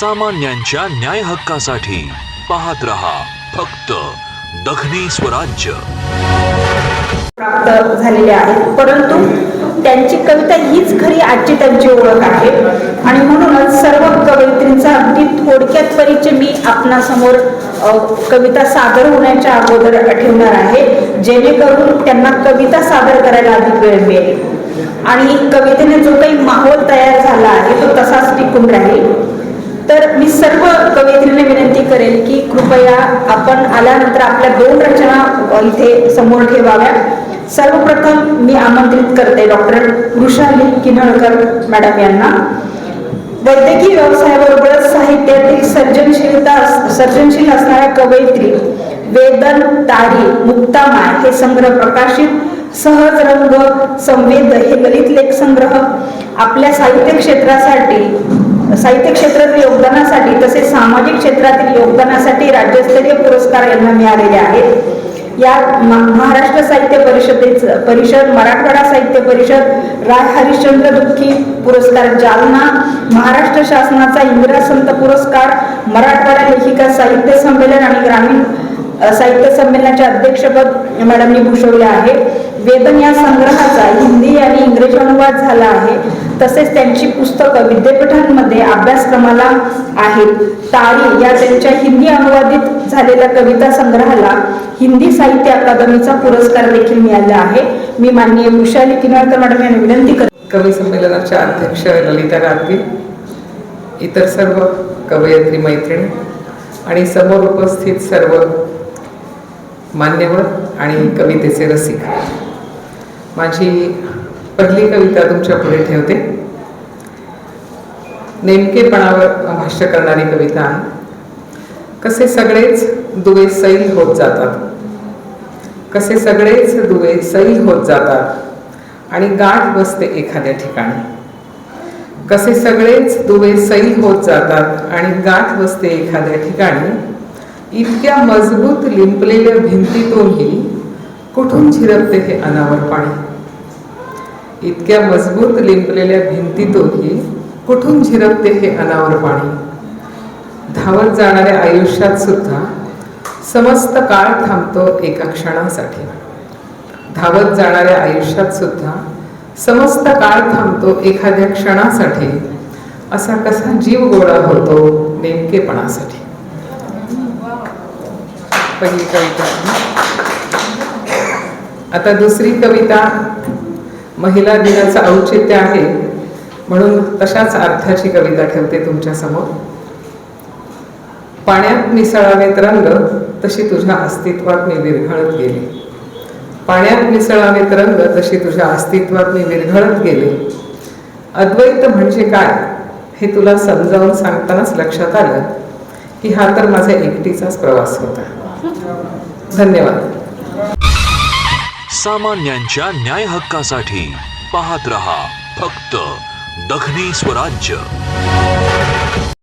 सामान्यांच्या न्याय हक्कासाठी पाहत रहा फक्त दखनी स्वराज्य. प्राप्त झालेले आहेत. परंतु त्यांची कविता हीच खरी आजची त्यांची ओळख आहे. आणि म्हणूनच सर्व कवयित्रींचा अगदी थोडक्यात परिचय मी आपणासमोर कविता सादर होण्याच्या अगोदर ठेवणार आहे. जेणेकरून त्यांना कविता सादर करायला अधिक वेळ मिळेल. आणि कवितेने जो काही माहोल तयार झाला आहे तो तसाच टिकून राहील. तर मी सर्व कवयित्रीने विनंती करेल की कृपया आपण आल्यानंतर आपल्या दोन रचना इथे समोर ठेवाव्या सर्वप्रथम मी आमंत्रित करते डॉक्टर वृषाली किन्हळकर मॅडम यांना. वैद्यकीय व्यवसायाबरोबरच साहित्यातील सर्जनशीलता सर्जनशील असणाऱ्या कवयित्री वेदन तारी मुक्तामाय हे संग्रह प्रकाशित सहज रंग संवेद हे ललित लेख संग्रह आपल्या साहित्य क्षेत्रासाठी साहित्य क्षेत्रातील योगदानासाठी तसेच सामाजिक क्षेत्रातील योगदानासाठी राज्यस्तरीय पुरस्कार यांना मिळालेले आहेत. या महाराष्ट्र साहित्य परिषदेचं परिषद मराठवाडा साहित्य परिषद राय हरिश्चंद्र दुःखी पुरस्कार जालना महाराष्ट्र शासनाचा इंदिरा संत पुरस्कार मराठवाडा लेखिका साहित्य संमेलन आणि ग्रामीण साहित्य संमेलनाचे अध्यक्षपद मॅडमनी भूषवले आहे. वेदन या संग्रहाचा हिंदी आणि इंग्रजी अनुवाद झाला आहे तसेच त्यांची पुस्तकं विद्यापीठांमध्ये अभ्यासक्रमाला आहेत. तारी या त्यांच्या हिंदी अनुवादित झालेल्या कविता संग्रहाला हिंदी साहित्य अकादमीचा पुरस्कार देखील मिळाला आहे. मी माननीय वृषाली किनळकर मॅडम यांना विनंती करते. कवी संमेलनाच्या अध्यक्ष ललिता गांधी इतर सर्व कवयित्री मैत्रिणी आणि समोर उपस्थित सर्व मान्यवर आणि कवितेचे रसिक. माझी पहिली कविता तुमच्यापुढे ठेवते. नेमकेपणावर भाष्य करणारी कविता. आहे कसे सगळेच दुवे सैल होत जातात. कसे सगळेच दुवे सैल होत जातात आणि गाठ बसते एखाद्या ठिकाणी. कसे सगळेच दुवे सैल होत जातात आणि गाठ बसते एखाद्या ठिकाणी. इतक्या मजबूत लिंपलेल्या भिंतीतूनही कुठून झिरपते हे अनावर पाणी. इतक्या मजबूत लिंपलेल्या भिंतीतूनही कुठून झिरपते हे अनावर पाणी? धावत जाणाऱ्या आयुष्यात सुद्धा समस्त काळ थांबतो एका क्षणासाठी. धावत जाणाऱ्या आयुष्यात सुद्धा समस्त काळ थांबतो एखाद्या क्षणासाठी. असा कसा जीव गोळा होतो नेमकेपणासाठी. पहिली कविता. आता दुसरी कविता. महिला दिनाचं औचित्य आहे. म्हणून तशाच अर्थाची कविता ठेवते तुमच्यासमोर पाण्यात मिसळावेत रंग तशी तुझ्या अस्तित्वात मी विरघळत गेले. पाण्यात मिसळावेत रंग तशी तुझ्या अस्तित्वात मी विरघळत गेले. अद्वैत म्हणजे काय हे तुला समजावून सांगतानाच लक्षात आलं की हा तर माझा एकटीचाच प्रवास होता. धन्यवाद. सामान्यांच्या न्याय हक्कासाठी पाहत रहा फक्त दखनी स्वराज्य.